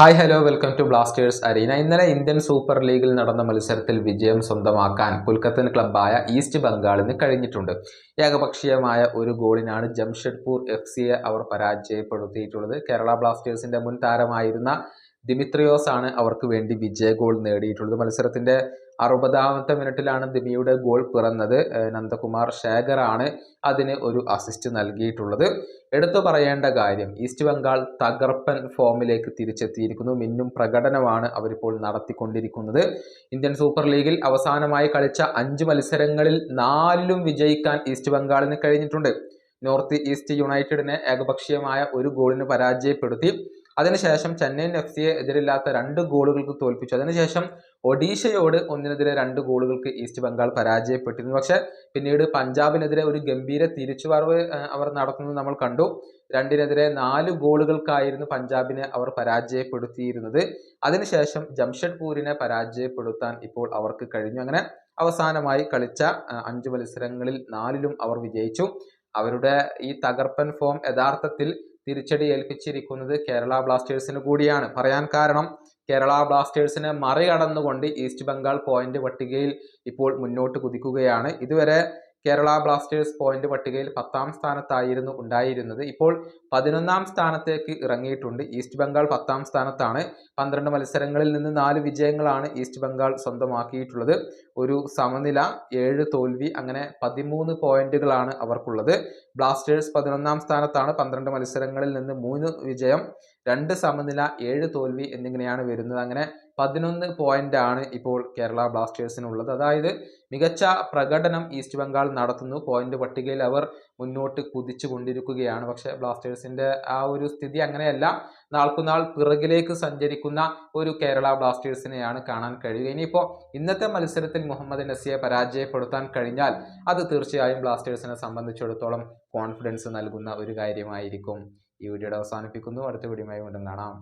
Hi hello welcome to blasters arena. ഇന്നലെ Indian super ലീഗിൽ നടന്ന മത്സരത്തിൽ വിജയം സ്വന്തമാക്കാൻ കൊൽക്കത്തൻ ക്ലബ്ബായ ഈസ്റ്റ് ബംഗാളിന് കഴിഞ്ഞിട്ടുണ്ട്. ഏകപക്ഷീയമായ ഒരു ഗോളിനാണ് ജംഷഡ്പൂർ എഫ് സിയെ അവർ പരാജയപ്പെടുത്തിയിട്ടുള്ളത്. കേരള ബ്ലാസ്റ്റേഴ്സിന്റെ മുൻ താരമായിരുന്ന ദിമിത്രിയോസ് ആണ് അവർക്ക് വേണ്ടി വിജയ ഗോൾ നേടിയിട്ടുള്ളത്. മത്സരത്തിന്റെ അറുപതാമത്തെ മിനിറ്റിലാണ് ദിമിയുടെ ഗോൾ പിറന്നത്. നന്ദകുമാർ ശേഖറാണ് അതിന് ഒരു അസിസ്റ്റ് നൽകിയിട്ടുള്ളത്. എടുത്തു പറയേണ്ട കാര്യം ഈസ്റ്റ് ബംഗാൾ തകർപ്പൻ ഫോമിലേക്ക് തിരിച്ചെത്തിയിരിക്കുന്നു. മിന്നും പ്രകടനമാണ് അവരിപ്പോൾ നടത്തിക്കൊണ്ടിരിക്കുന്നത്. ഇന്ത്യൻ സൂപ്പർ ലീഗിൽ അവസാനമായി കളിച്ച അഞ്ച് മത്സരങ്ങളിൽ നാലിലും വിജയിക്കാൻ ഈസ്റ്റ് ബംഗാളിന് കഴിഞ്ഞിട്ടുണ്ട്. നോർത്ത് ഈസ്റ്റ് യുണൈറ്റഡിനെ ഏകപക്ഷീയമായ ഒരു ഗോളിന് പരാജയപ്പെടുത്തി. അതിനുശേഷം ചെന്നൈയിൻ എഫ് സിയെ എതിരില്ലാത്ത രണ്ട് ഗോളുകൾക്ക് തോൽപ്പിച്ചു. അതിനുശേഷം ഒഡീഷയോട് ഒന്നിനെതിരെ രണ്ട് ഗോളുകൾക്ക് ഈസ്റ്റ് ബംഗാൾ പരാജയപ്പെട്ടിരുന്നു. പക്ഷെ പിന്നീട് പഞ്ചാബിനെതിരെ ഒരു ഗംഭീര തിരിച്ചുവരവ് അവർ നടത്തുന്നത് നമ്മൾ കണ്ടു. രണ്ടിനെതിരെ നാല് ഗോളുകൾക്കായിരുന്നു പഞ്ചാബിനെ അവർ പരാജയപ്പെടുത്തിയിരുന്നത്. അതിനുശേഷം ജംഷഡ്പൂരിനെ പരാജയപ്പെടുത്താൻ ഇപ്പോൾ അവർക്ക് കഴിഞ്ഞു. അങ്ങനെ അവസാനമായി കളിച്ച അഞ്ച് മത്സരങ്ങളിൽ നാലിലും അവർ വിജയിച്ചു. അവരുടെ ഈ തകർപ്പൻ ഫോം യഥാർത്ഥത്തിൽ തിരിച്ചടി ഏൽപ്പിച്ചിരിക്കുന്നത് കേരള ബ്ലാസ്റ്റേഴ്സിന് കൂടിയാണ്. പറയാൻ കാരണം കേരള ബ്ലാസ്റ്റേഴ്സിനെ മറികടന്നുകൊണ്ട് ഈസ്റ്റ് ബംഗാൾ പോയിന്റ് പട്ടികയിൽ ഇപ്പോൾ മുന്നോട്ട് കുതിക്കുകയാണ്. ഇതുവരെ കേരള ബ്ലാസ്റ്റേഴ്സ് പോയിന്റ് പട്ടികയിൽ പത്താം സ്ഥാനത്തായിരുന്നു ഉണ്ടായിരുന്നത്. ഇപ്പോൾ പതിനൊന്നാം സ്ഥാനത്തേക്ക് ഇറങ്ങിയിട്ടുണ്ട്. ഈസ്റ്റ് ബംഗാൾ പത്താം സ്ഥാനത്താണ്. പന്ത്രണ്ട് മത്സരങ്ങളിൽ നിന്ന് നാല് വിജയങ്ങളാണ് ഈസ്റ്റ് ബംഗാൾ സ്വന്തമാക്കിയിട്ടുള്ളത്. ഒരു സമനില ഏഴ് തോൽവി അങ്ങനെ പതിമൂന്ന് പോയിന്റുകളാണ് അവർക്കുള്ളത്. ബ്ലാസ്റ്റേഴ്സ് പതിനൊന്നാം സ്ഥാനത്താണ് പന്ത്രണ്ട് മത്സരങ്ങളിൽ നിന്ന് മൂന്ന് വിജയം രണ്ട് സമനില ഏഴ് തോൽവി എന്നിങ്ങനെയാണ് വരുന്നത്. അങ്ങനെ പതിനൊന്ന് പോയിന്റ് ആണ് ഇപ്പോൾ കേരള ബ്ലാസ്റ്റേഴ്സിനുള്ളത്. അതായത് മികച്ച പ്രകടനം ഈസ്റ്റ് ബംഗാൾ നടത്തുന്നു. പോയിന്റ് പട്ടികയിൽ അവർ മുന്നോട്ട് കുതിച്ചു കൊണ്ടിരിക്കുകയാണ് പക്ഷേ ബ്ലാസ്റ്റേഴ്സിന്റെ ആ ഒരു സ്ഥിതി അങ്ങനെയല്ല. നാൾക്കുനാൾ പിറകിലേക്ക് സഞ്ചരിക്കുന്ന ഒരു കേരള ബ്ലാസ്റ്റേഴ്സിനെയാണ് കാണാൻ കഴിയുക. ഇനിയിപ്പോൾ ഇന്നത്തെ മത്സരത്തിൽ മുഹമ്മദ് നസിയെ പരാജയപ്പെടുത്താൻ കഴിഞ്ഞാൽ അത് തീർച്ചയായും ബ്ലാസ്റ്റേഴ്സിനെ സംബന്ധിച്ചിടത്തോളം കോൺഫിഡൻസ് നൽകുന്ന ഒരു കാര്യമായിരിക്കും. ഈ വീഡിയോയുടെ അവസാനിപ്പിക്കുന്നു. അടുത്ത വീഡിയോയുമായി വീണ്ടും കാണാം.